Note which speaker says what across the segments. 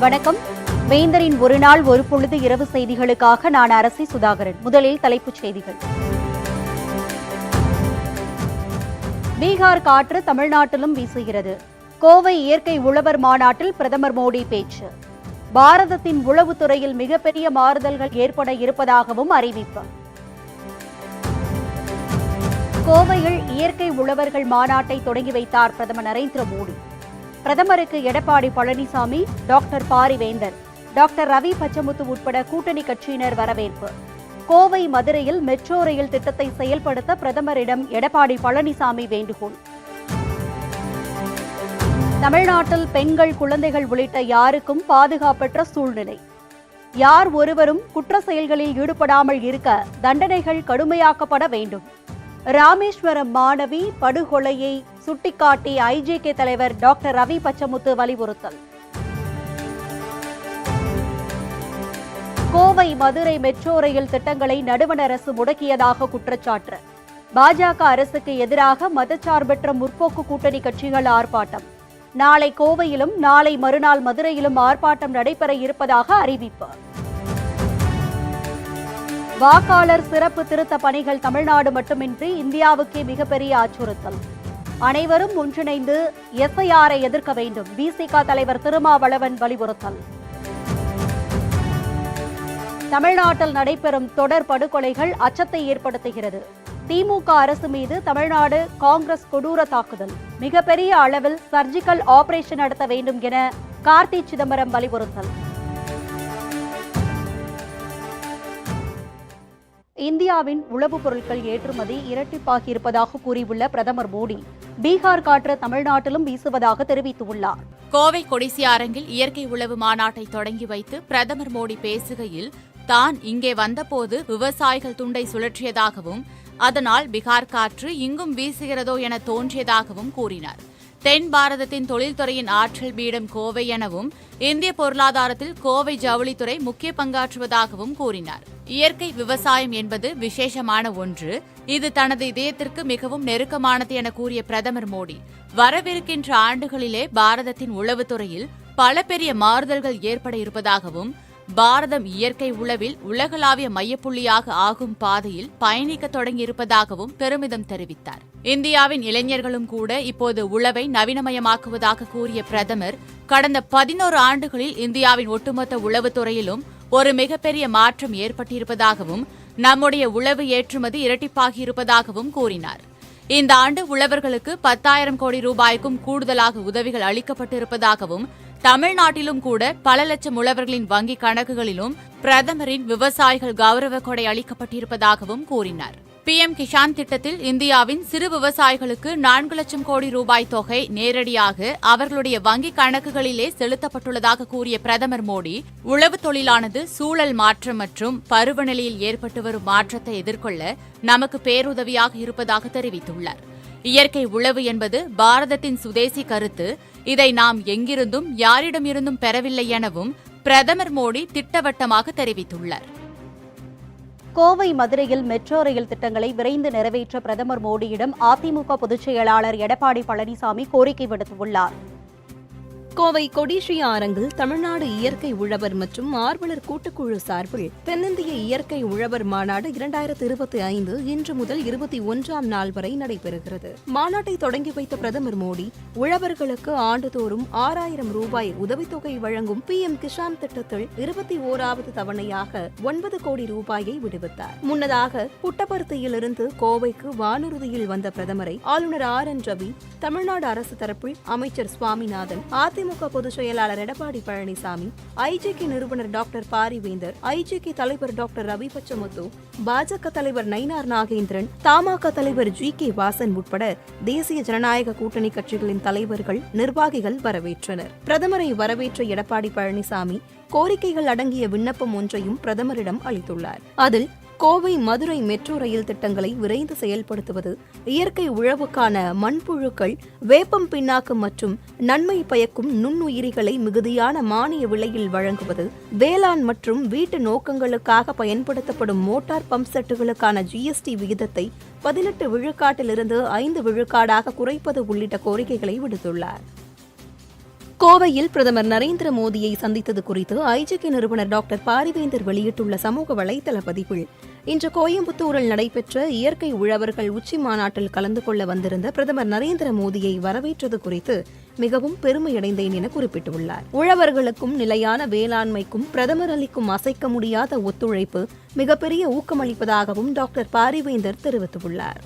Speaker 1: வணக்கம். வேந்தரின் ஒரு நாள் ஒரு பொழுது இரவு செய்திகளுக்காக நான் அரசி சுதாகரன். முதலில் தலைப்புச் செய்திகள். பீகார் காற்று தமிழ்நாட்டிலும் வீசுகிறது. கோவை இயற்கை உழவர் மாநாட்டில் பிரதமர் மோடி பேச்சு. பாரதத்தின் உளவுத்துறையில் மிகப்பெரிய மாறுதல்கள் ஏற்பட இருப்பதாகவும் அறிவிப்பு. கோவையில் இயற்கை உழவர்கள் மாநாட்டை தொடங்கி வைத்தார் பிரதமர் நரேந்திர மோடி. பிரதமருக்கு எடப்பாடி பழனிசாமி டாக்டர் பாரிவேந்தர் டாக்டர் ரவி பச்சமுத்து உட்பட கூட்டணி கட்சியினர் வரவேற்பு. கோவை மதுரையில் மெட்ரோ ரயில் திட்டத்தை செயல்படுத்த பிரதமரிடம் எடப்பாடி பழனிசாமி வேண்டுகோள். தமிழ்நாட்டில் பெண்கள் குழந்தைகள் உள்ளிட்ட யாருக்கும் பாதுகாப்பற்ற சூழ்நிலை. யார் ஒருவரும் குற்ற செயல்களில் ஈடுபடாமல் இருக்க தண்டனைகள் கடுமையாக்கப்பட வேண்டும். ராமேஸ்வரம் மாணவி படுகொலையை சுட்டிக்காட்டி ஐஜேகே தலைவர் டாக்டர் ரவி பச்சமுத்து வலியுறுத்தல். கோவை மதுரை மெட்ரோ ரயில் திட்டங்களை நடுவண் அரசு முடக்கியதாக குற்றச்சாட்டு. பாஜக அரசுக்கு எதிராக மதச்சார்பற்ற முற்போக்கு கூட்டணி கட்சிகள் ஆர்ப்பாட்டம். நாளை கோவையிலும் நாளை மறுநாள் மதுரையிலும் ஆர்ப்பாட்டம் நடைபெற இருப்பதாக அறிவிப்பு. வாக்காளர் சிறப்பு திருத்த பணிகள் தமிழ்நாடு மட்டுமின்றி இந்தியாவுக்கே மிகப்பெரிய அச்சுறுத்தல். அனைவரும் ஒன்றிணைந்து எஸ்ஐஆரை எதிர்க்க வேண்டும். பிசிக தலைவர் திருமாவளவன் வலியுறுத்தல். தமிழ்நாட்டில் நடைபெறும் தொடர் படுகொலைகள் அச்சத்தை ஏற்படுத்துகிறது. திமுக அரசு மீது தமிழ்நாடு காங்கிரஸ் கொடூர தாக்குதல். மிகப்பெரிய அளவில் சர்ஜிக்கல் ஆபரேஷன் நடத்த வேண்டும் என கார்த்தி சிதம்பரம் வலியுறுத்தல். இந்தியாவின் உளவுப் பொருட்கள் ஏற்றுமதி இரட்டிப்பாகியிருப்பதாக கூறியுள்ள பிரதமர் மோடி பீகார் காற்று தமிழ்நாட்டிலும் வீசுவதாக தெரிவித்துள்ளார்.
Speaker 2: கோவை கொடிசி அரங்கில் இயற்கை உளவு மாநாட்டை தொடங்கி வைத்து பிரதமர் மோடி பேசுகையில் தான் இங்கே வந்தபோது விவசாயிகள் துண்டை சுழற்றியதாகவும் அதனால் பீகார் காற்று இங்கும் வீசுகிறதோ என தோன்றியதாகவும் கூறினார். தென் பாரதத்தின் தொழில்துறையின் ஆற்றல் பீடம் கோவை எனவும் இந்திய பொருளாதாரத்தில் கோவை ஜவுளித்துறை முக்கிய பங்காற்றுவதாகவும் கூறினார். இயற்கை விவசாயம் என்பது விசேஷமான ஒன்று. இது தனது இதயத்திற்கு மிகவும் நெருக்கமானது என கூறிய பிரதமர் மோடி. வரவிருக்கின்ற ஆண்டுகளிலே பாரதத்தின் உளவுத்துறையில் பல பெரிய மாறுதல்கள் ஏற்பட இருப்பதாகவும் பாரதம் இயற்கை உளவில் உலகளாவிய மையப்புள்ளியாக ஆகும் பாதையில் பயணிக்க தொடங்கியிருப்பதாகவும் பெருமிதம் தெரிவித்தார். இந்தியாவின் இளைஞர்களும் கூட இப்போது உளவை நவீனமயமாக்குவதாக கூறிய பிரதமர் கடந்த பதினோரு ஆண்டுகளில் இந்தியாவின் ஒட்டுமொத்த உளவுத்துறையிலும் ஒரு மிகப்பெரிய மாற்றம் ஏற்பட்டிருப்பதாகவும் நம்முடைய உளவு ஏற்றுமதி இரட்டிப்பாகியிருப்பதாகவும் கூறினார். இந்த ஆண்டு உழவர்களுக்கு பத்தாயிரம் கோடி ரூபாய்க்கும் கூடுதலாக உதவிகள் அளிக்கப்பட்டிருப்பதாகவும் தமிழ்நாட்டிலும் கூட பல லட்சம் உழவர்களின் வங்கிக் கணக்குகளிலும் பிரதமரின் விவசாயிகள் கௌரவ கொடை அளிக்கப்பட்டிருப்பதாகவும் கூறினார். பிஎம் கிஷான் திட்டத்தில் இந்தியாவின் சிறு விவசாயிகளுக்கு நான்கு லட்சம் கோடி ரூபாய் தொகை நேரடியாக அவர்களுடைய வங்கிக் கணக்குகளிலே செலுத்தப்பட்டுள்ளதாக கூறிய பிரதமர் மோடி உழவு தொழிலானது சூழல் மாற்றம் மற்றும் பருவநிலையில் ஏற்பட்டு வரும் மாற்றத்தை எதிர்கொள்ள நமக்கு பேருதவியாக இருப்பதாக தெரிவித்துள்ளார். இயற்கை உழவு என்பது பாரதத்தின் சுதேசி கருத்து. இதை நாம் எங்கிருந்தும் யாரிடமிருந்தும் பெறவில்லை எனவும் பிரதமர் மோடி திட்டவட்டமாக தெரிவித்துள்ளார்.
Speaker 1: கோவை மதுரையில் மெட்ரோ ரயில் திட்டங்களை விரைந்து நிறைவேற்ற பிரதமர் மோடியிடம் அதிமுக பொதுச் செயலாளர் எடப்பாடி பழனிசாமி கோரிக்கை விடுத்துள்ளார்.
Speaker 3: கோவை கொடிஷி அரங்கில் தமிழ்நாடு இயற்கை உழவர் மற்றும் ஆர்வலர் கூட்டுக்குழு சார்பில் தென்னிந்திய இயற்கை உழவர் மாநாடு இரண்டாயிரத்து இருபத்தி ஐந்து இன்று முதல் இருபத்தி ஒன்றாம் நாள் வரை நடைபெறுகிறது. மாநாட்டை தொடங்கி வைத்த பிரதமர் மோடி உழவர்களுக்கு ஆண்டுதோறும் ஆறாயிரம் ரூபாய் உதவித்தொகை வழங்கும் பி எம் கிஷான் திட்டத்தில் இருபத்தி ஓராவது தவணையாக ஒன்பது கோடி ரூபாயை விடுவித்தார். முன்னதாக புட்டபர்த்தியிலிருந்து கோவைக்கு வானூர்தியில் வந்த பிரதமரை ஆளுநர் ஆர் என் ரவி தமிழ்நாடு அரசு தரப்பில் அமைச்சர் சுவாமிநாதன் அதிமுக அதிமுக பொதுச் செயலாளர் எடப்பாடி பழனிசாமி ஐஜேகே நிறுவனர் டாக்டர் பாரிவேந்தர் ஐஜேகே தலைவர் டாக்டர் ரவி பச்சமுத்து பாஜக தலைவர் நயினார் நாகேந்திரன் தமாக தலைவர் ஜி கே வாசன் உட்பட தேசிய ஜனநாயக கூட்டணி கட்சிகளின் தலைவர்கள் நிர்வாகிகள் வரவேற்றனர். பிரதமரை வரவேற்ற எடப்பாடி பழனிசாமி கோரிக்கைகள் அடங்கிய விண்ணப்பம் ஒன்றையும் பிரதமரிடம் அளித்துள்ளார். அதில் கோவை மதுரை மெட்ரோ ரயில் திட்டங்களை விரைந்து செயல்படுத்துவது இயற்கை உழவுக்கான மண்புழுக்கள் வேப்பம் பின்னாக்கு மற்றும் நன்மை பயக்கும் நுண்ணுயிரிகளை மிகுதியான மானிய விலையில் வழங்குவது வேளாண் மற்றும் வீட்டு நோக்கங்களுக்காக பயன்படுத்தப்படும் மோட்டார் பம்ப் செட்டுகளுக்கான ஜிஎஸ்டி விகிதத்தை பதினெட்டு விழுக்காட்டிலிருந்து ஐந்து விழுக்காடாக குறைப்பது உள்ளிட்ட கோரிக்கைகளை விடுத்துள்ளார். கோவையில் பிரதமர் நரேந்திர மோடியை சந்தித்தது குறித்து ஐஜிகே நிறுவனர் டாக்டர் பாரிவேந்தர் வெளியிட்டுள்ள சமூக வலைதள பதிவில் இன்று கோயம்புத்தூரில் நடைபெற்ற இயற்கை உழவர்கள் உச்சி மாநாட்டில் கலந்து கொள்ள வந்திருந்த பிரதமர் நரேந்திர மோடியை வரவேற்றது குறித்து மிகவும் பெருமையடைந்தேன் என குறிப்பிட்டுள்ளார். உழவர்களுக்கும் நிலையான வேளாண்மைக்கும் பிரதமர் அளிக்கும் அசைக்க முடியாத ஒத்துழைப்பு மிகப்பெரிய ஊக்கமளிப்பதாகவும் டாக்டர் பாரிவேந்தர் தெரிவித்துள்ளார்.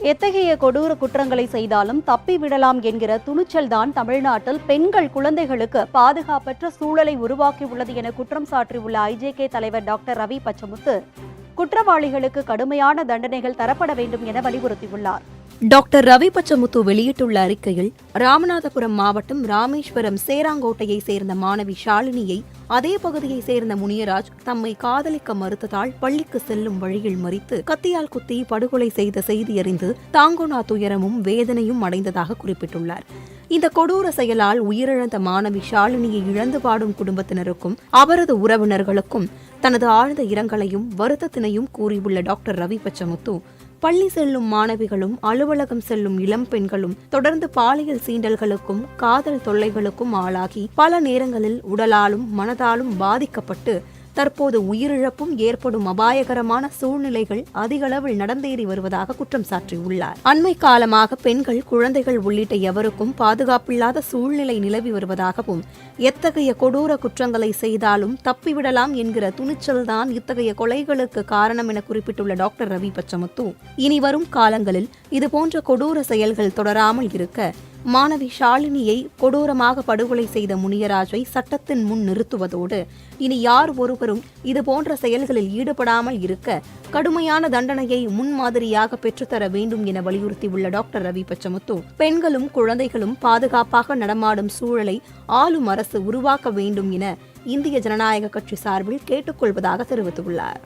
Speaker 1: எத்தகைய கொடூர குற்றங்களை செய்தாலும் தப்பிவிடலாம் என்கிற துணிச்சல்தான் தமிழ்நாட்டில் பெண்கள் குழந்தைகளுக்கு பாதுகாப்பற்ற சூழலை உருவாக்கியுள்ளது என குற்றம் சாற்றியுள்ள ஐஜேகே தலைவர் டாக்டர் ரவி பச்சமுத்து குற்றவாளிகளுக்கு கடுமையான தண்டனைகள் தரப்பட வேண்டும் என வலியுறுத்தியுள்ளார்.
Speaker 3: டாக்டர் ரவி பச்சமுத்து வெளியிட்டுள்ள அறிக்கையில் ராமநாதபுரம் மாவட்டம் ராமேஸ்வரம் சேராங்கோட்டையை சேர்ந்த மாணவி ஷாலினியை அதே பகுதியை சேர்ந்த முனியராஜ் தம்மை காதலிக்க மறுத்ததால் பள்ளிக்கு செல்லும் வழியில் மறித்து கத்தியால் குத்தி படுகொலை செய்த செய்தி அறிந்து தாங்கோனா துயரமும் வேதனையும் அடைந்ததாக குறிப்பிட்டுள்ளார். இந்த கொடூர செயலால் உயிரிழந்த மாணவி ஷாலினியை இழந்து பாடும் குடும்பத்தினருக்கும் அவரது உறவினர்களுக்கும் தனது ஆழ்ந்த இரங்கலையும் வருத்தத்தினையும் கூறியுள்ள டாக்டர் ரவி பச்சமுத்து பள்ளி செல்லும் மாணவிகளும் அலுவலகம் செல்லும் இளம் பெண்களும் தொடர்ந்து பாலியல் சீண்டல்களுக்கும் காதல் தொல்லைகளுக்கும் ஆளாகி பல நேரங்களில் உடலாலும் மனதாலும் பாதிக்கப்பட்டு தற்போது உயிரிழப்பும் ஏற்படும் அபாயகரமான சூழ்நிலைகள் அதிகளவில் நடந்தேறி வருவதாக குற்றம் சாட்டியுள்ளார் அண்மை காலமாக பெண்கள் குழந்தைகள் உள்ளிட்ட எவருக்கும் பாதுகாப்பில்லாத சூழ்நிலை நிலவி வருவதாகவும் எத்தகைய கொடூர குற்றங்களை செய்தாலும் தப்பிவிடலாம் என்கிற துணிச்சல்தான் இத்தகைய கொலைகளுக்கு காரணம் என குறிப்பிட்டுள்ள டாக்டர் ரவி பச்சமுத்து. இனி வரும் காலங்களில் இதுபோன்ற கொடூர செயல்கள் தொடராமல் இருக்க மாணவி ஷாலினியை கொடூரமாக படுகொலை செய்த முனியராஜை சட்டத்தின் முன் நிறுத்துவதோடு இனி யார் ஒருவரும் இதுபோன்ற செயல்களில் ஈடுபடாமல் இருக்க கடுமையான தண்டனையை முன்மாதிரியாக பெற்றுத்தர வேண்டும் என வலியுறுத்தியுள்ள டாக்டர் ரவி பச்சமுத்து பெண்களும் குழந்தைகளும் பாதுகாப்பாக நடமாடும் சூழலை ஆளும் அரசு உருவாக்க வேண்டும் என இந்திய ஜனநாயக கட்சி சார்பில் கேட்டுக்கொள்வதாக தெரிவித்துள்ளார்.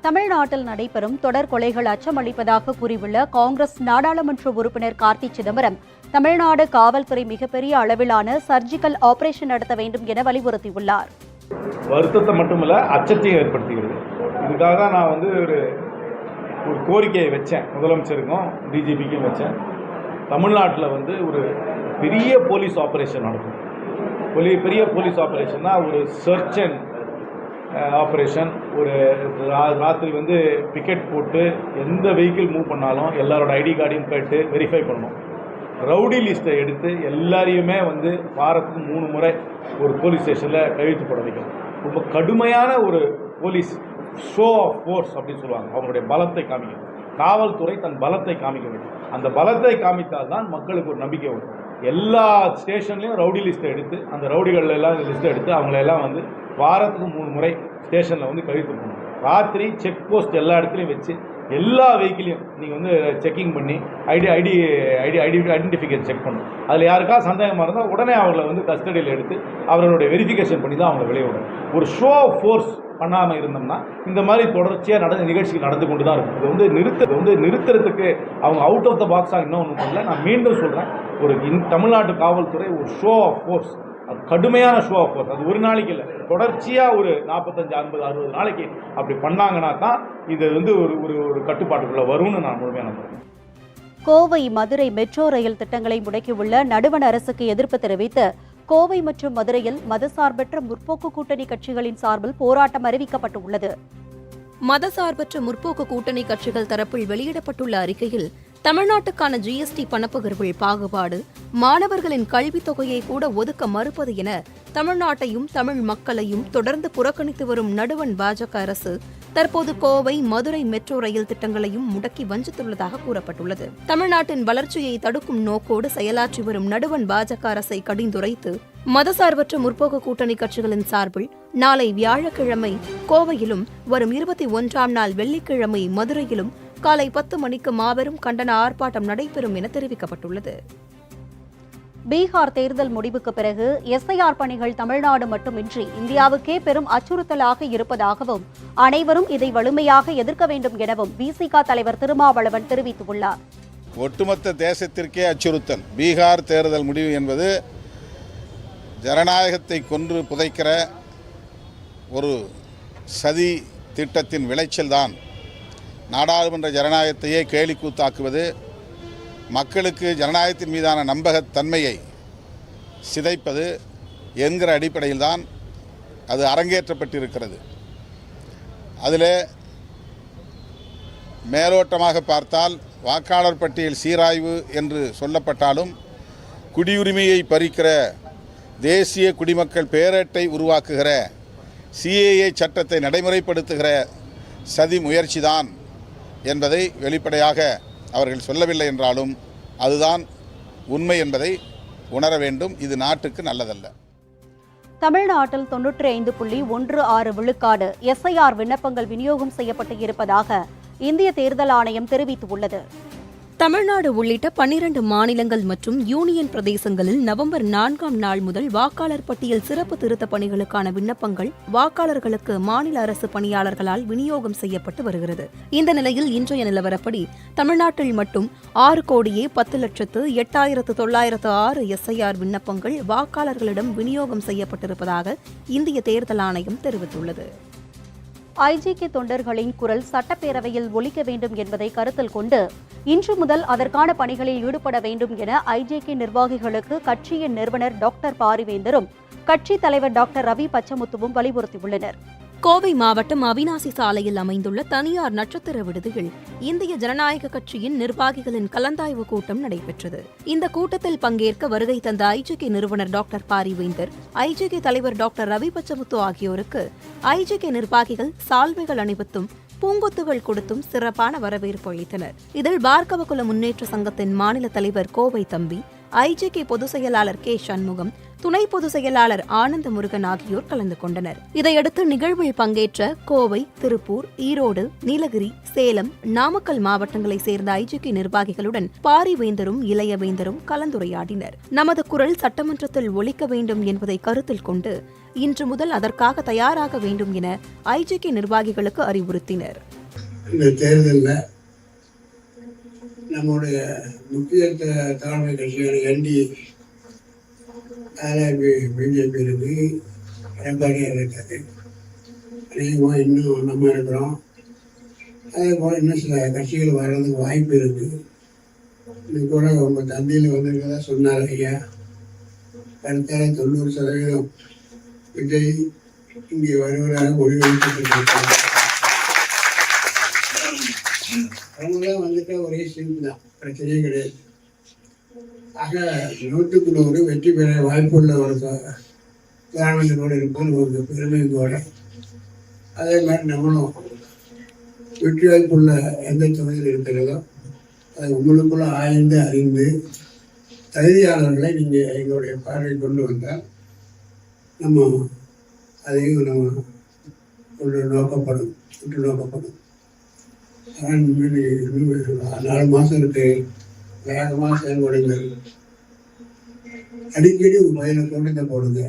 Speaker 1: தமிழ்நாட்டில் நடைபெறும் தொடர் கொலைகள் அச்சமளிப்பதாக கூறியுள்ள காங்கிரஸ் நாடாளுமன்ற உறுப்பினர் கார்த்தி சிதம்பரம் தமிழ்நாடு காவல்துறை மிகப்பெரிய அளவிலான சர்ஜிக்கல் ஆபரேஷன் நடத்த வேண்டும் என வலியுறுத்தியுள்ளார்.
Speaker 4: வருத்தத்தை மட்டுமல்ல அச்சத்தையும் ஏற்படுத்துகிறது இதுக்காக தான் நான் வந்து ஒரு ஒரு கோரிக்கையை வச்சேன். முதலமைச்சருக்கும் டிஜிபிக்கும் வச்சேன். தமிழ்நாட்டில் வந்து ஒரு பெரிய போலீஸ் ஆப்ரேஷன் நடக்கும். பெரிய பெரிய போலீஸ் ஆப்ரேஷன்னா ஒரு சர்ச் அண்ட் ஆப்ரேஷன். ஒரு ரா- ராத்திரி வந்து பிக்கெட் போட்டு எந்த வெஹிக்கிள் மூவ் பண்ணாலும் எல்லாரோட ஐடி கார்டையும் கேட்டு வெரிஃபை பண்ணணும். ரவுடி லிஸ்ட்டை எடுத்து எல்லாரையுமே வந்து வாரத்துக்கு மூணு முறை ஒரு போலீஸ் ஸ்டேஷனில் கழித்து போட வைக்கணும். ரொம்ப கடுமையான ஒரு போலீஸ் ஷோ ஆஃப் ஃபோர்ஸ் அப்படின்னு சொல்லுவாங்க. அவங்களுடைய பலத்தை காமிக்கணும் காவல்துறை தன் பலத்தை காமிக்க வேண்டும். அந்த பலத்தை காமித்தால் தான் மக்களுக்கு ஒரு நம்பிக்கை வரும். எல்லா ஸ்டேஷன்லேயும் ரவுடி லிஸ்ட்டை எடுத்து அந்த ரவுடிகள் எல்லாம் லிஸ்ட்டை எடுத்து அவங்கள எல்லாம் வந்து வாரத்துக்கு மூணு முறை ஸ்டேஷனில் வந்து கழித்து போடணும். ராத்திரி செக் போஸ்ட் எல்லா இடத்துலையும் வச்சு எல்லா வெஹிக்கிளையும் நீங்கள் வந்து செக்கிங் பண்ணி ID ID ID ID identification check பண்ணணும். அதில் யாருக்கா சந்தேகமாக இருந்தால் உடனே அவங்கள வந்து கஸ்டடியில் எடுத்து அவர்களுடைய வெரிஃபிகேஷன் பண்ணி தான் அவங்களை வெளியே ஒரு ஷோ ஃபோர்ஸ் பண்ணாமல் இருந்தோம்னா இந்த மாதிரி தொடர்ச்சியாக நடந்த நிகழ்ச்சிகள் நடந்து கொண்டு தான் இருக்கும். இது வந்து நிறுத்த வந்து நிறுத்துறதுக்கு அவங்க அவுட் ஆஃப் த பாக்ஸாக இன்னும் ஒன்றும் பண்ணல. நான் மீண்டும் சொல்கிறேன் ஒரு இன் தமிழ்நாட்டு காவல்துறை ஒரு ஷோ ஆஃப் ஃபோர்ஸ் அது கடுமையான ஷோ ஆஃப் அது ஒரு நாளைக்கு இல்லை. தொடர்ச்சியாக ஒரு நாற்பத்தஞ்சு ஐம்பது அறுபது நாளைக்கு அப்படி பண்ணாங்கன்னா தான் இது வந்து ஒரு ஒரு ஒரு கட்டுப்பாட்டுக்குள்ளே வரும்னு நான் முழுமையாக நம்புறேன்.
Speaker 1: கோவை மதுரை மெட்ரோ ரயில் திட்டங்களை முடக்கியுள்ள நடுவண் அரசுக்கு எதிர்ப்பு தெரிவித்து கோவை மற்றும் மதுரையில் மதசார்பற்ற முற்போக்கு கூட்டணி கட்சிகளின் சார்பில் போராட்டம் அறிவிக்கப்பட்டுள்ளது.
Speaker 3: மதசார்பற்ற முற்போக்கு கூட்டணி கட்சிகள் தரப்பில் வெளியிடப்பட்டுள்ள அறிக்கையில் தமிழ்நாட்டுக்கான ஜிஎஸ்டி பணப்பகிர்வில் பாகுபாடு மாணவர்களின் கல்வித் தொகையை கூட ஒதுக்க மறுப்பது என தமிழ்நாட்டையும் தமிழ் மக்களையும் தொடர்ந்து புறக்கணித்து வரும் நடுவண் பாஜக அரசு தற்போது கோவை மதுரை மெட்ரோ ரயில் திட்டங்களையும் முடக்கி வஞ்சித்துள்ளதாக கூறப்பட்டுள்ளது. தமிழ்நாட்டின் வளர்ச்சியை தடுக்கும் நோக்கோடு செயலாற்றி வரும் நடுவண் பாஜக அரசை கடிந்துரைத்து மதசார்பற்ற முற்போக்கு கூட்டணி கட்சிகளின் சார்பில் நாளை வியாழக்கிழமை கோவையிலும் வரும் இருபத்தி ஒன்றாம் நாள் வெள்ளிக்கிழமை மதுரையிலும் காலை பத்து மணிக்கு மாபெரும் கண்டன ஆர்ப்பாட்டம் நடைபெறும் என தெரிவிக்கப்பட்டுள்ளது.
Speaker 1: பீகார் தேர்தல் முடிவுக்கு பிறகு எஸ்ஐஆர் பணிகள் தமிழ்நாடு மட்டுமின்றி இந்தியாவுக்கே பெரும் அச்சுறுத்தலாக இருப்பதாகவும் அனைவரும் இதை வலிமையாக எதிர்க்க வேண்டும் எனவும் விசிக தலைவர் திருமாவளவன் தெரிவித்துள்ளார்.
Speaker 5: ஒட்டுமொத்த தேசத்திற்கே அச்சுறுத்தல். பீகார் தேர்தல் முடிவு என்பது ஜனநாயகத்தை கொன்று புதைக்கிற ஒரு சதி திட்டத்தின் விளைச்சல்தான். நாடாளுமன்ற ஜனநாயகத்தையே கேலிக்கூத்தாக்குவது மக்களுக்கு ஜனநாயகத்தின் மீதான நம்பகத்தன்மையை சிதைப்பது என்கிற அடிப்படையில் தான் அது அரங்கேற்றப்பட்டிருக்கிறது. அதில் மேலோட்டமாக பார்த்தால் வாக்காளர் பட்டியல் சீராய்வு என்று சொல்லப்பட்டாலும் குடியுரிமையை பறிக்கிற தேசிய குடிமக்கள் பேரட்டை உருவாக்குகிற சிஏஏ சட்டத்தை நடைமுறைப்படுத்துகிற சதி முயற்சிதான் என்பதை வெளிப்படையாக அவர்கள் சொல்லவில்லை என்றாலும் அதுதான் உண்மை என்பதை உணர வேண்டும். இது நாட்டுக்கு நல்லதல்ல.
Speaker 1: தமிழ்நாட்டில் தொன்னூற்றி ஐந்து புள்ளி ஒன்று ஆறு விழுக்காடு எஸ்ஐஆர் விண்ணப்பங்கள் விநியோகம் செய்யப்பட்டு இருப்பதாக இந்திய தேர்தல் ஆணையம் தெரிவித்துள்ளது.
Speaker 3: தமிழ்நாடு உள்ளிட்ட பன்னிரண்டு மாநிலங்கள் மற்றும் யூனியன் பிரதேசங்களில் நவம்பர் நான்காம் நாள் முதல் வாக்காளர் பட்டியல் சிறப்பு திருத்தப் பணிகளுக்கான விண்ணப்பங்கள் வாக்காளர்களுக்கு மாநில அரசு பணியாளர்களால் விநியோகம் செய்யப்பட்டு வருகிறது. இந்த நிலையில் இன்றைய நிலவரப்படி தமிழ்நாட்டில் மட்டும் ஆறு கோடியே பத்து லட்சத்து எட்டாயிரத்து தொள்ளாயிரத்து ஆறு எஸ்ஐஆர் விண்ணப்பங்கள் வாக்காளர்களிடம் விநியோகம் செய்யப்பட்டிருப்பதாக இந்திய தேர்தல் ஆணையம் தெரிவித்துள்ளது.
Speaker 1: ஐஜிகே தொண்டர்களின் குரல் சட்டப்பேரவையில் ஒழிக்க வேண்டும் என்பதை கருத்தில் கொண்டு இன்று முதல் அதற்கான பணிகளில் ஈடுபட வேண்டும் என ஐஜேகே நிர்வாகிகளுக்கு கட்சியின் நிறுவனர் டாக்டர் பாரிவேந்தரும் கட்சித் தலைவர் டாக்டர் ரவி பச்சமுத்துவும் வலியுறுத்தியுள்ளனர்.
Speaker 3: கோவை மாவட்டம் அவினாசி சாலையில் அமைந்துள்ள தனியார் நட்சத்திர விடுதியில் இந்திய ஜனநாயக கட்சியின் நிர்வாகிகளின் கலந்தாய்வு கூட்டம் நடைபெற்றது. இந்த கூட்டத்தில் பங்கேற்க வருகை தந்த ஐஜேகே நிறுவனர் டாக்டர் பாரிவேந்தர் ஐஜேகே தலைவர் டாக்டர் ரவி பச்சமுத்து ஆகியோருக்கு ஐஜேகே நிர்வாகிகள் சால்வைகள் அணிவித்தும் பூங்கொத்துகள் கொடுத்தும் சிறப்பான வரவேற்பு அளித்தனர். இதில் பார்க்கவகுல முன்னேற்ற சங்கத்தின் மாநில தலைவர் கோவை தம்பி ஐஜேகே பொதுச் செயலாளர் கே சண்முகம் துணை பொதுச் செயலாளர் ஆனந்த முருகன் ஆகியோர் கலந்து கொண்டனர். இதையடுத்து நிகழ்வில் பங்கேற்ற கோவை திருப்பூர் ஈரோடு நீலகிரி சேலம் நாமக்கல் மாவட்டங்களைச் சேர்ந்த ஐஜிகி நிர்வாகிகளுடன் பாரிவேந்தரும் இளையவேந்தரும் கலந்துரையாடினர். நமது குரல் சட்டமன்றத்தில் ஒழிக்க வேண்டும் என்பதை கருத்தில் கொண்டு இன்று முதல் அதற்காக தயாராக வேண்டும் என ஐஜிகி நிர்வாகிகளுக்கு அறிவுறுத்தினர்.
Speaker 6: இந்த தேர்தலில் நம்முடைய முக்கிய தலைமை கட்சியான என்டிஏ அதில் பிஜேபி இருக்கு எடப்பாடியார் இருக்காரு. அதிகமாக இன்னும் நம்ம இருக்கிறோம். அதே போல் இன்னும் சில கட்சிகள் வர்றதுக்கு வாய்ப்பு இருக்குது இது கூட உங்கள் தந்தையில் வந்திருக்கதா சொன்னார் ஐயா. கருத்தால தொண்ணூறு சதவீதம் விஜய் இங்கே வருவதாக முடிவெடுத்துருக்காங்க அவங்களாம் வந்துட்டால் ஒரே சிரிப்பு தான். பிரச்சனையே கிடையாது. ஆக நூற்றுக்கு நூறு வெற்றி பெற வாய்ப்புள்ள ஒரு கவர்மெண்ட்டோடு இருப்போம் ஒரு பெருமையோட அதே மாதிரி நம்மளும் வெற்றி வாய்ப்புள்ள எந்த துறையில் இருக்கிறதோ அது உங்களுக்குள்ள ஆய்ந்து அறிந்து தகுதியாளர்களை நீங்கள் எங்களுடைய பார்வை கொண்டு வந்தால் நம்ம அதையும் நம்ம ஒன்று நோக்கப்படும் ஒன்று நோக்கப்படும். நாலு மாதம் இருக்கு. வேகமாக செயல்படுங்கள். அடிக்கடி ஒரு மயிலை கொண்டு போடுங்க.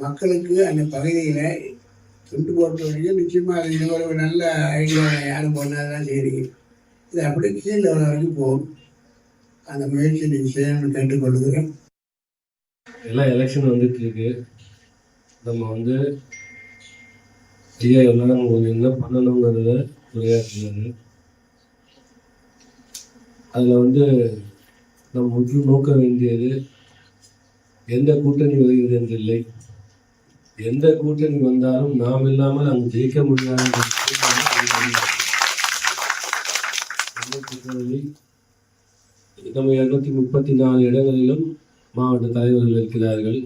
Speaker 6: மக்களுக்கு அந்த பகுதியில் துண்டு போட்ட வரைக்கும் நிச்சயமாக அது இது ஒரு நல்ல ஐடியா யாரும் பண்ணாதான் சரி இது அப்படியே கீழே வர வரைக்கும் போகும். அந்த முயற்சி நீங்கள் செய்யணும்னு கேட்டுக்கொள்கிறேன்.
Speaker 7: எல்லாம் எலெக்ஷன் வந்துட்டு இருக்கு. நம்ம வந்து ஐயா எல்லாம் உங்களுக்கு என்ன பண்ணணுங்கிறத உரையாற்றினாரு அதில் வந்து நம்ம உற்று நோக்க வேண்டியது எந்த கூட்டணி வருகிறது என்றில்லை. எந்த கூட்டணி வந்தாலும் நாம் இல்லாமல் அங்கு ஜெயிக்க முடியாது நம்ம இரநூத்தி முப்பத்தி நாலு இடங்களிலும் மாவட்ட தலைவர்கள் இருக்கிறார்கள்.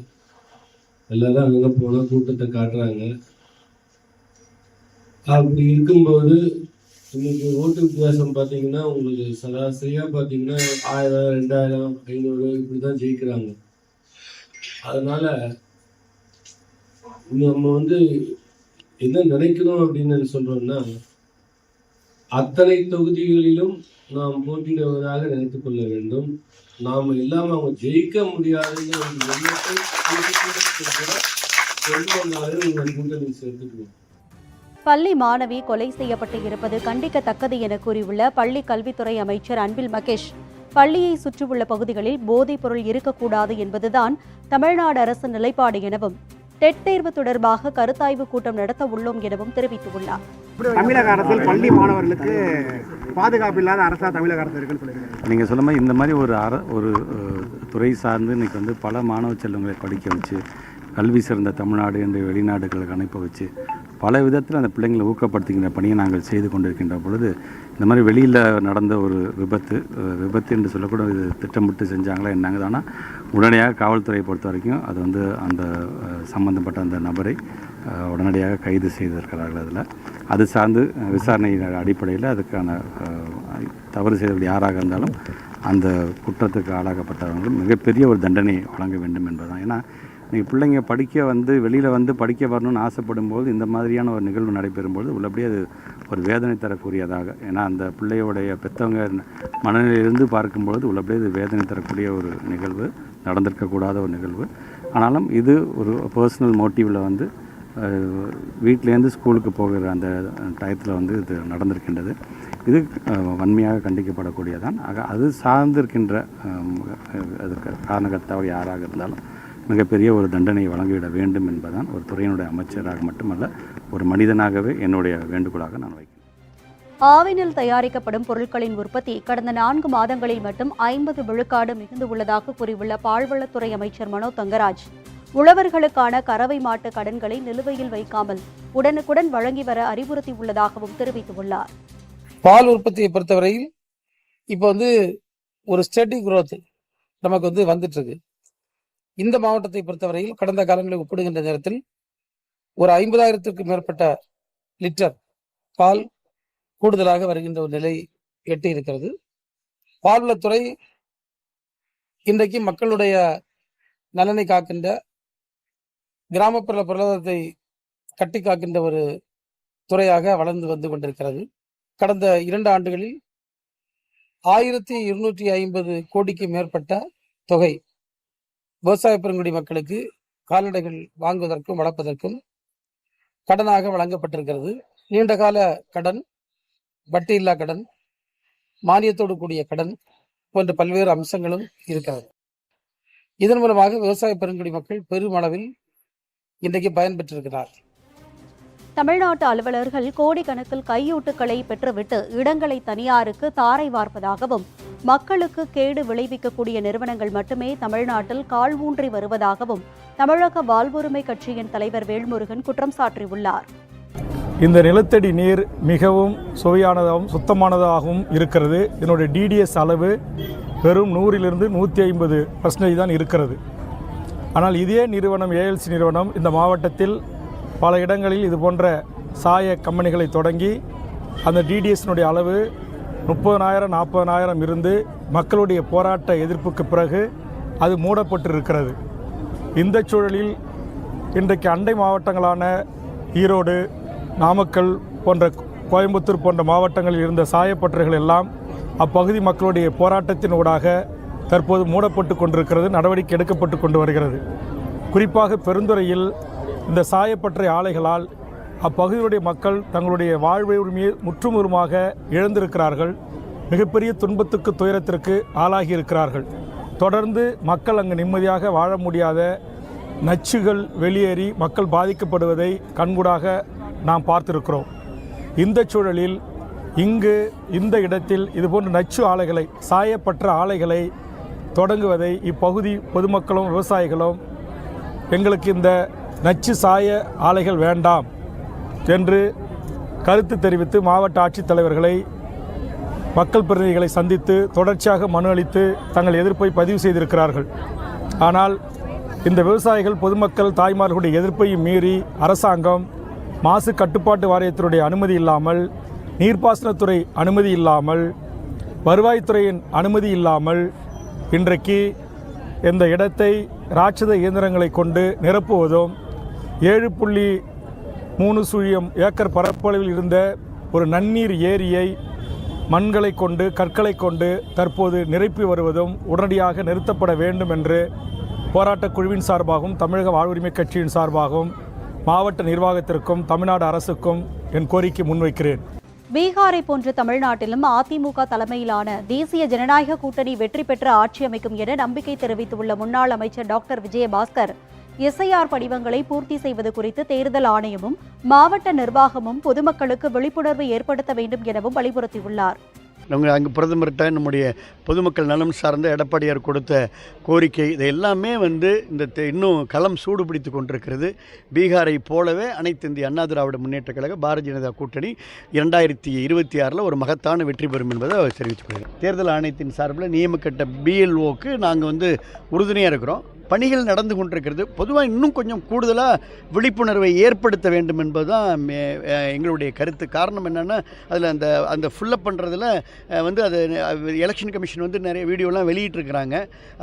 Speaker 7: எல்லாரும் அங்கே போனால் கூட்டத்தை காட்டுறாங்க. அப்படி இருக்கும்போது இன்னைக்கு ஓட்டு வித்தியாசம் பார்த்தீங்கன்னா உங்களுக்கு சராசரியாக பார்த்தீங்கன்னா ஆயிரம் ரெண்டாயிரம் ஐநூறு இப்படி தான் ஜெயிக்கிறாங்க. அதனால நம்ம வந்து என்ன நினைக்கிறோம் அப்படின்னு சொல்றோம்னா அத்தனை தொகுதிகளிலும் நாம் போட்டியிடுவதாக நினைத்துக் கொள்ள வேண்டும். நாம் இல்லாமல் அவங்க ஜெயிக்க முடியாதுங்கிற ஒரு எண்ணத்தை கூட கொண்டு கூட்டணி சேர்த்துக்குவோம்.
Speaker 1: பள்ளி மாணவி கொலை செய்யப்பட்டு இருப்பது கண்டிக்கத்தக்கது என கூறியுள்ள பள்ளி கல்வித்துறை அமைச்சர் அன்பில் மகேஷ். பள்ளியை சுற்றியுள்ள பகுதிகளில் போதைப் பொருள் இருக்கக்கூடாது என்பதுதான் தமிழ்நாடு அரசின் நிலைப்பாடு எனவும் டெட் தேர்வு தொடர்பாக கருத்தாய்வு கூட்டம் நடத்த உள்ளோம் எனவும் தெரிவித்துள்ளார்.
Speaker 8: தமிழக அரசில் பள்ளி மாணவர்களுக்கு பாதுகாப்பு இல்லாத அரசா தமிழக அரசு இருக்குன்னு
Speaker 9: நீங்கள் மாதிரி இந்த மாதிரி ஒரு அர ஒரு துறை சார்ந்து இன்றைக்கி வந்து பல மாணவ செல்வங்களை படிக்க வச்சு கல்வி சிறந்த தமிழ்நாடு என்று வெளிநாடுகளுக்கு அனுப்ப வச்சு பல விதத்தில் அந்த பிள்ளைங்களை ஊக்கப்படுத்துகின்ற பணியை நாங்கள் செய்து கொண்டிருக்கின்ற பொழுது இந்த மாதிரி வெளியில் நடந்த ஒரு விபத்து விபத்து என்று சொல்லக்கூட இது திட்டமிட்டு செஞ்சாங்களா என்னங்க ஆனால் உடனடியாக காவல்துறையை பொறுத்த வரைக்கும் அது வந்து அந்த சம்மந்தப்பட்ட சம்பந்தப்பட்ட அந்த நபரை உடனடியாக கைது செய்திருக்கிறார்கள் அதில். அது சார்ந்து விசாரணை அடிப்படையில் அதுக்கான தவறு செய்தவர்கள் யாராக இருந்தாலும் அந்த குற்றத்துக்கு ஆளாகப்பட்டவர்கள் மிகப்பெரிய ஒரு தண்டனை வழங்க வேண்டும் என்பதுதான். ஏன்னா இன்றைக்கி பிள்ளைங்க படிக்க வந்து வெளியில் வந்து படிக்க வரணும்னு ஆசைப்படும் போது இந்த மாதிரியான ஒரு நிகழ்வு நடைபெறும்போது உள்ளபடியே அது ஒரு வேதனை தரக்கூடியதாக. ஏன்னா அந்த பிள்ளையோடைய பெற்றவங்க மனநிலையிலிருந்து பார்க்கும்பொழுது உள்ளபடியே இது வேதனை தரக்கூடிய ஒரு நிகழ்வு நடந்திருக்கக்கூடாத ஒரு நிகழ்வு. ஆனாலும் இது ஒரு பர்சனல் மோட்டிவில் வந்து வீட்டிலேருந்து ஸ்கூலுக்கு போகிற அந்த டயத்தில் வந்து இது நடந்திருக்கின்றது. இது வன்மையாக கண்டிக்கப்படக்கூடியதான் ஆக அது சார்ந்திருக்கின்ற அதுக்கு காரணகர்த்தாவர் யாராக இருந்தாலும் மிகப்பெரிய ஒரு தண்டனை வழங்கிவிட வேண்டும் என்பதுதான் ஒரு துறையினுடைய அமைச்சராக மட்டுமல்ல ஒரு மனிதனாகவே என்னுடைய வேண்டுகோளாக நான் வைக்கிறேன்.
Speaker 1: ஆவினில் தயாரிக்கப்படும் பொருட்களின் உற்பத்தி கடந்த நான்கு மாதங்களில் மட்டும் ஐம்பது விழுக்காடு மிகுந்து உள்ளதாக கூறியுள்ள பால்வளத்துறை அமைச்சர் மனோ தங்கராஜ் உழவர்களுக்கான கறவை மாட்டு கடன்களை நிலுவையில் வைக்காமல் உடனுக்குடன் வழங்கி வர அறிவுறுத்தியுள்ளதாகவும் தெரிவித்துள்ளார்.
Speaker 10: பால் உற்பத்தியை பொறுத்தவரையில் இப்போ வந்து ஒரு ஸ்டெடி growth நமக்கு வந்து வந்துட்டு இருக்கு. இந்த மாவட்டத்தை பொறுத்தவரையில் கடந்த காலங்களை ஒப்பிடுகின்ற நேரத்தில் ஒரு ஐம்பதாயிரத்திற்கு மேற்பட்ட லிட்டர் பால் கூடுதலாக வருகின்ற ஒரு நிலை எட்டி இருக்கிறது பால்வளத்துறை இன்றைக்கு மக்களுடைய நலனை காக்கின்ற கிராமப்புற பொருளாதாரத்தை கட்டி காக்கின்ற ஒரு துறையாக வளர்ந்து வந்து கொண்டிருக்கிறது. கடந்த இரண்டு ஆண்டுகளில் ஆயிரத்தி இருநூற்றி ஐம்பது கோடிக்கு மேற்பட்ட தொகை விவசாய பெருங்குடி மக்களுக்கு கால்நடைகள் வாங்குவதற்கும் வளர்ப்பதற்கும் கடனாக வழங்கப்பட்டிருக்கிறது. நீண்ட கால கடன் வட்டியில்லா கடன் மானியத்தோடு கூடிய கடன் போன்ற பல்வேறு அம்சங்களும் இருக்கிறது. இதன் மூலமாக விவசாய பெருங்குடி மக்கள் பெருமளவில் இன்றைக்கு பயன்பெற்றிருக்கிறார்.
Speaker 1: தமிழ்நாட்டு அலுவலர்கள் கோடிக்கணக்கில் கையூட்டுக்களை பெற்றுவிட்டு இடங்களை தனியாருக்கு தாரை வார்ப்பதாகவும் மக்களுக்கு கேடு விளைவிக்கக்கூடிய நிறுவனங்கள் மட்டுமே தமிழ்நாட்டில் கால் ஊன்றி வருவதாகவும் தமிழக வாழ்வுரிமை கட்சியின் தலைவர் வேல்முருகன் குற்றம் சாட்டியுள்ளார்
Speaker 11: இந்த நிலத்தடி நீர் மிகவும் சுவையானதாகவும் சுத்தமானதாகவும் இருக்கிறது. இதனுடைய டிடிஎஸ் அளவு வெறும் நூறிலிருந்து நூற்றி ஐம்பது பர்சன்டேஜ் தான் இருக்கிறது. ஆனால் இதே நிறுவனம் ஏஎல்சி நிறுவனம் இந்த மாவட்டத்தில் பல இடங்களில் இது போன்ற சாய கம்பெனிகளை தொடங்கி அந்த டிடிஎஸ்னுடைய அளவு முப்பதனாயிரம் நாற்பதனாயிரம் இருந்து மக்களுடைய போராட்ட எதிர்ப்புக்கு பிறகு அது மூடப்பட்டிருக்கிறது. இந்த சூழலில் இன்றைக்கு அண்டை மாவட்டங்களான ஈரோடு நாமக்கல் போன்ற கோயம்புத்தூர் போன்ற மாவட்டங்களில் இருந்த சாயப்பட்டறைகள் எல்லாம் அப்பகுதி மக்களுடைய போராட்டத்தின் ஊடாக தற்போது மூடப்பட்டு கொண்டிருக்கிறது நடவடிக்கை எடுக்கப்பட்டு கொண்டு வருகிறது. குறிப்பாக பெருந்துறையில் இந்த சாயப்பற்றை ஆலைகளால் அப்பகுதியுடைய மக்கள் தங்களுடைய வாழ்வை உரிமையை முற்றுமுறுமாக இழந்திருக்கிறார்கள். மிகப்பெரிய துன்பத்துக்கு துயரத்திற்கு ஆளாகி இருக்கிறார்கள் தொடர்ந்து மக்கள் அங்கு நிம்மதியாக வாழ முடியாத நச்சுகள் வெளியேறி மக்கள் பாதிக்கப்படுவதை கண்கூடாக நாம் பார்த்திருக்கிறோம். இந்த சூழலில் இங்கு இந்த இடத்தில் இதுபோன்ற நச்சு ஆலைகளை சாயப்பற்ற ஆலைகளை தொடங்குவதை இப்பகுதி பொதுமக்களும் விவசாயிகளும் எங்களுக்கு இந்த நச்சு சாய ஆலைகள் வேண்டாம் என்று கருத்து தெரிவித்து மாவட்ட ஆட்சித்தலைவர்களை மக்கள் பிரதிநிதிகளை சந்தித்து தொடர்ச்சியாக மனு அளித்து தங்கள் எதிர்ப்பை பதிவு செய்திருக்கிறார்கள். ஆனால் இந்த விவசாயிகள் பொதுமக்கள் தாய்மார்களுடைய எதிர்ப்பையும் மீறி அரசாங்கம் மாசு கட்டுப்பாட்டு வாரியத்தினுடைய அனுமதி இல்லாமல் நீர்ப்பாசனத்துறை அனுமதி இல்லாமல் வருவாய்த்துறையின் அனுமதி இல்லாமல் இன்றைக்கு இந்த இடத்தை ராட்சத இயந்திரங்களை கொண்டு நிரப்புவதும் ஏழு புள்ளி மூணு சுழியம் ஏக்கர் பரப்பளவில் இருந்த ஒரு நன்னீர் ஏரியை மண்களை கொண்டு கற்களை கொண்டு தற்போது நிரப்பி வருவதும் உடனடியாக நிறுத்தப்பட வேண்டும் என்று போராட்டக் குழுவின் சார்பாகவும் தமிழக வாழ்வுரிமை கட்சியின் சார்பாகவும் மாவட்ட நிர்வாகத்திற்கும் தமிழ்நாடு அரசுக்கும் என் கோரிக்கை முன்வைக்கிறேன்.
Speaker 1: பீகாரை போன்ற தமிழ்நாட்டிலும் அதிமுக தலைமையிலான தேசிய ஜனநாயக கூட்டணி வெற்றி பெற்று ஆட்சி அமைக்கும் என நம்பிக்கை தெரிவித்துள்ள முன்னாள் அமைச்சர் டாக்டர் விஜயபாஸ்கர் எஸ்ஐஆர் படிவங்களை பூர்த்தி செய்வது குறித்து தேர்தல் ஆணையமும் மாவட்ட நிர்வாகமும் பொதுமக்களுக்கு விழிப்புணர்வு ஏற்படுத்த வேண்டும் எனவும் வலியுறுத்தியுள்ளார்.
Speaker 12: நம்ம அங்கே பிரதமர்கிட்ட நம்முடைய பொதுமக்கள் நலம் சார்ந்த எடப்பாடியார் கொடுத்த கோரிக்கை இது எல்லாமே வந்து இந்த தெ- இன்னும் களம் சூடுபிடித்து கொண்டிருக்கிறது. பீகாரை போலவே அனைத்து இந்திய அண்ணா திராவிட முன்னேற்ற கழக பாரதிய ஜனதா கூட்டணி இரண்டாயிரத்தி இருபத்தி ஆறில் ஒரு மகத்தான வெற்றி பெறும் என்பதை அவர் தெரிவித்துக் கொள்கிறேன் தேர்தல் ஆணையத்தின் சார்பில் நியமிக்கப்பட்ட பிஎல்ஓக்கு நாங்கள் வந்து உறுதுணையாக இருக்கிறோம். பணிகள் நடந்து கொண்டிருக்கிறது. பொதுவாக இன்னும் கொஞ்சம் கூடுதலாக விழிப்புணர்வை ஏற்படுத்த வேண்டும் என்பதுதான் எங்களுடைய கருத்து. காரணம் என்னென்னா அதில் அந்த அந்த ஃபுல்லப் பண்ணுறதுல வந்து அது எலெக்ஷன் கமிஷன் வந்து நிறைய வீடியோலாம் வெளியிட்டிருக்கிறாங்க.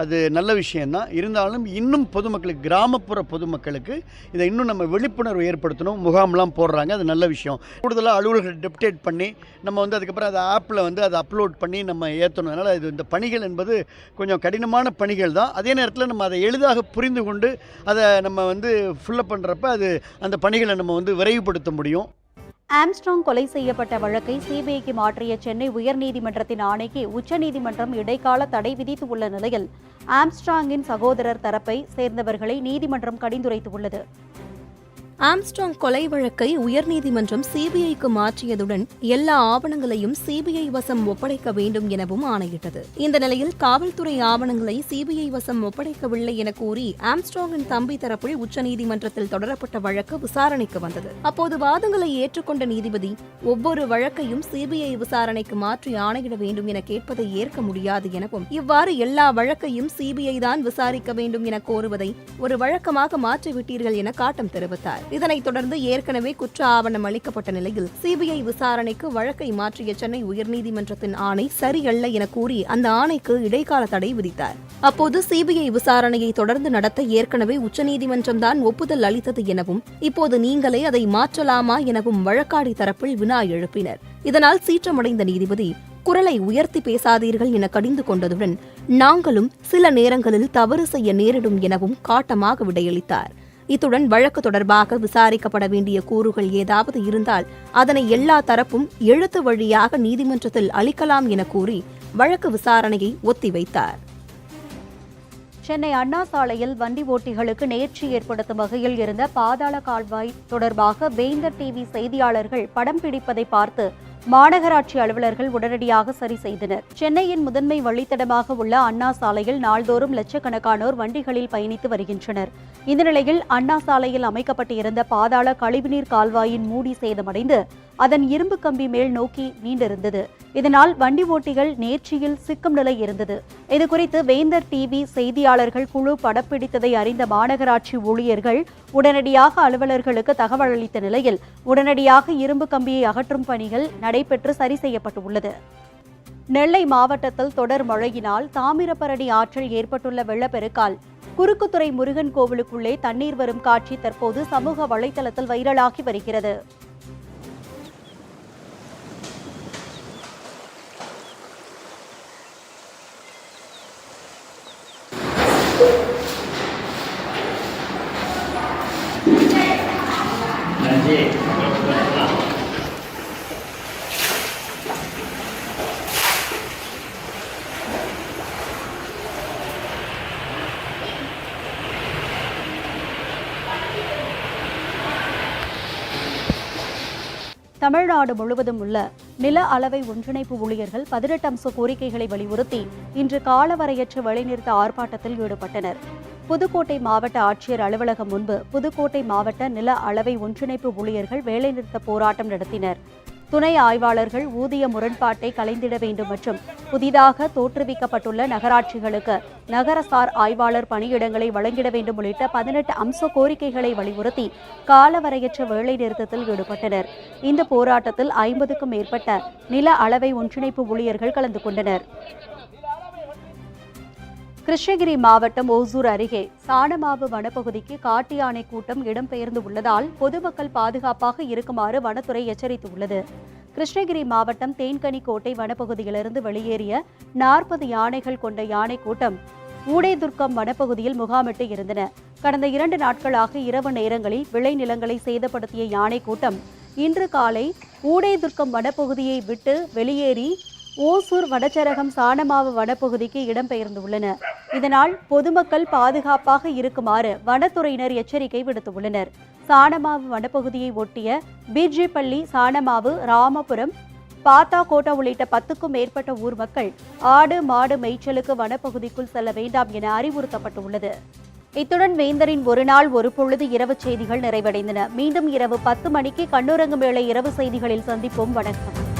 Speaker 12: அது நல்ல விஷயந்தான் இருந்தாலும் இன்னும் பொதுமக்களுக்கு கிராமப்புற பொதுமக்களுக்கு இதை இன்னும் நம்ம விழிப்புணர்வு ஏற்படுத்தணும். முகாம்லாம் போடுறாங்க. அது நல்ல விஷயம். கூடுதலாக அலுவலர்கள் டெப்டேட் பண்ணி நம்ம வந்து அதுக்கப்புறம் அதை ஆப்பில் வந்து அதை அப்லோட் பண்ணி நம்ம ஏற்றணும் அதனால் இது இந்த பணிகள் என்பது கொஞ்சம் கடினமான பணிகள் தான். அதே நேரத்தில் நம்ம அதை எளிதாக புரிந்து கொண்டு அதை நம்ம வந்து ஃபுல்லப் பண்ணுறப்ப அது அந்த பணிகளை நம்ம வந்து விரைவுபடுத்த முடியும்.
Speaker 1: ஆம்ஸ்ட்ராங் கொலை செய்யப்பட்ட வழக்கை சிபிஐக்கு மாற்றிய சென்னை உயர்நீதிமன்றத்தின் ஆணைக்கு உச்சநீதிமன்றம் இடைக்கால தடை விதித்து உள்ள நிலையில் ஆம்ஸ்ட்ராங்கின் சகோதரர் தரப்பை சேர்ந்தவர்களை நீதிமன்றம் கடிந்துரைத்துள்ளது
Speaker 3: ஆம்ஸ்ட்ராங் கொலை வழக்கை உயர்நீதிமன்றம் சிபிஐக்கு மாற்றியதுடன் எல்லா ஆவணங்களையும் சிபிஐ வசம் ஒப்படைக்க வேண்டும் எனவும் ஆணையிட்டது. இந்த நிலையில் காவல்துறை ஆவணங்களை சிபிஐ வசம் ஒப்படைக்கவில்லை என கூறி ஆம்ஸ்ட்ராங்கின் தம்பி தரப்பில் உச்சநீதிமன்றத்தில் தொடரப்பட்ட வழக்கு விசாரணைக்கு வந்தது. அப்போது வாதங்களை ஏற்றுக்கொண்ட நீதிபதி ஒவ்வொரு வழக்கையும் சிபிஐ விசாரணைக்கு மாற்றி ஆணையிட வேண்டும் என கேட்பதை ஏற்க முடியாது எனவும் இவ்வாறு எல்லா வழக்கையும் சிபிஐ தான் விசாரிக்க வேண்டும் என கோருவதை ஒரு வழக்கமாக மாற்றிவிட்டீர்கள் என காட்டம் தெரிவித்தார். இதனைத் தொடர்ந்து ஏற்கனவே குற்ற ஆவணம் அளிக்கப்பட்ட நிலையில் சிபிஐ விசாரணைக்கு வழக்கை மாற்றிய சென்னை உயர்நீதிமன்றத்தின் ஆணை சரியல்ல என கூறி அந்த ஆணைக்கு இடைக்கால தடை விதித்தார். அப்போது சிபிஐ விசாரணையை தொடர்ந்து நடத்த ஏற்கனவே உச்சநீதிமன்றம் தான் ஒப்புதல் அளித்தது எனவும் இப்போது நீங்களே அதை மாற்றலாமா எனவும் வழக்காடி தரப்பில் வினா எழுப்பினர். இதனால் சீற்றமடைந்த நீதிபதி குரலை உயர்த்தி பேசாதீர்கள் என கடிந்து கொண்டதுடன் நாங்களும் சில நேரங்களில் தவறு செய்ய நேரிடும் எனவும் காட்டமாக விடையளித்தார். இத்துடன் வழக்கு தொடர்பாக விசாரிக்கப்பட வேண்டிய கூறுகள் ஏதாவது இருந்தால் அதனை எல்லா தரப்பும் எழுத்து வழியாக நீதிமன்றத்தில் அளிக்கலாம் என கூறி வழக்கு விசாரணையை ஒத்திவைத்தார்.
Speaker 1: சென்னை அண்ணா சாலையில் வண்டி ஓட்டிகளுக்கு நேர்ச்சி ஏற்படுத்தும் வகையில் இருந்த பாதாள கால்வாய் தொடர்பாக வேந்தர் டிவி செய்தியாளர்கள் படம் பிடிப்பதை பார்த்து மாநகராட்சி அலுவலர்கள் உடனடியாக சரி செய்தனர். சென்னையின் முதன்மை வழித்தடமாக உள்ள அண்ணா சாலையில் நாள்தோறும் லட்சக்கணக்கானோர் வண்டிகளில் பயணித்து வருகின்றனர். இந்த நிலையில் அண்ணா சாலையில் அமைக்கப்பட்டிருந்த பாதாள கழிவுநீர் கால்வாயின் மூடி சேதமடைந்து அதன் இரும்பு கம்பி மேல் நோக்கி நீண்டிருந்தது. இதனால் வண்டி ஓட்டிகள் நேர்ச்சியில் சிக்கும் நிலை இருந்தது. இதுகுறித்து வேந்தர் டிவி செய்தியாளர்கள் குழு படப்பிடித்ததை அறிந்த மாநகராட்சி ஊழியர்கள் உடனடியாக அலுவலர்களுக்கு தகவல் அளித்த நிலையில் உடனடியாக இரும்பு கம்பியை அகற்றும் பணிகள் நடைபெற்று சரி செய்யப்பட்டுள்ளது. நெல்லை மாவட்டத்தில் தொடர் மழையினால் தாமிரபரணி ஆற்றில் ஏற்பட்டுள்ள வெள்ளப்பெருக்கால் குறுக்குத்துறை முருகன் கோவிலுக்குள்ளே தண்ணீர் வரும் காட்சி தற்போது சமூக வலைதளத்தில் வைரலாகி வருகிறது. தமிழ்நாடு முழுவதும் உள்ள நில அளவை ஒன்றிணைப்பு ஊழியர்கள் பதினெட்டு அம்ச கோரிக்கைகளை வலியுறுத்தி இன்று காலவரையற்ற வேலைநிறுத்த ஆர்ப்பாட்டத்தில் ஈடுபட்டனர். புதுக்கோட்டை மாவட்ட ஆட்சியர் அலுவலகம் முன்பு புதுக்கோட்டை மாவட்ட நில அளவை ஒன்றிணைப்பு ஊழியர்கள் வேலைநிறுத்த போராட்டம் நடத்தினர். துணை ஆய்வாளர்கள் ஊதிய முரண்பாட்டை கலைந்திட வேண்டும் மற்றும் புதிதாக தோற்றுவிக்கப்பட்டுள்ள நகராட்சிகளுக்கு நகரசார் ஆய்வாளர் பணியிடங்களை வழங்கிட வேண்டும் உள்ளிட்ட பதினெட்டு அம்ச கோரிக்கைகளை வலியுறுத்தி காலவரையற்ற வேலை நிறுத்தத்தில் ஈடுபட்டனர். இந்த போராட்டத்தில் ஐம்பதுக்கும் மேற்பட்ட நில அளவை ஒன்றிணைப்பு ஊழியர்கள் கலந்து கொண்டனர். கிருஷ்ணகிரி மாவட்டம் ஓசூர் அருகே சாணமாவு வனப்பகுதிக்கு காட்டு யானை கூட்டம் இடம்பெயர்ந்து உள்ளதால் பொதுமக்கள் பாதுகாப்பாக இருக்குமாறு வனத்துறை எச்சரித்துள்ளது. கிருஷ்ணகிரி மாவட்டம் தேன்கனிக்கோட்டை வனப்பகுதியிலிருந்து வெளியேறிய நாற்பது யானைகள் கொண்ட யானை கூட்டம் ஊடேதுர்க்கம் வனப்பகுதியில் முகாமிட்டு இருந்தன. கடந்த இரண்டு நாட்களாக இரவு நேரங்களில் விளைநிலங்களை சேதப்படுத்திய யானை கூட்டம் இன்று காலை ஊடேதுர்க்கம் வனப்பகுதியை விட்டு வெளியேறி ஓசூர் வடச்சரகம் சாணமாவு வனப்பகுதிக்கு இடம்பெயர்ந்துள்ளன. இதனால் பொதுமக்கள் பாதுகாப்பாக இருக்குமாறு வனத்துறையினர் எச்சரிக்கை விடுத்துள்ளனர். சாணமாவு வனப்பகுதியை ஒட்டிய பிஜிபள்ளி சாணமாவு ராமபுரம் பாத்தா கோட்டா உள்ளிட்ட பத்துக்கும் மேற்பட்ட ஊர் மக்கள் ஆடு மாடு மேய்ச்சலுக்கு வனப்பகுதிக்குள் செல்ல வேண்டாம் என அறிவுறுத்தப்பட்டுள்ளது. இத்துடன் வேந்தரின் ஒரு நாள் ஒரு பொழுது இரவு செய்திகள் நிறைவடைந்தன. மீண்டும் இரவு பத்து மணிக்கு கண்ணுரங்கு மேளை இரவு செய்திகளில் சந்திப்போம். வணக்கம்.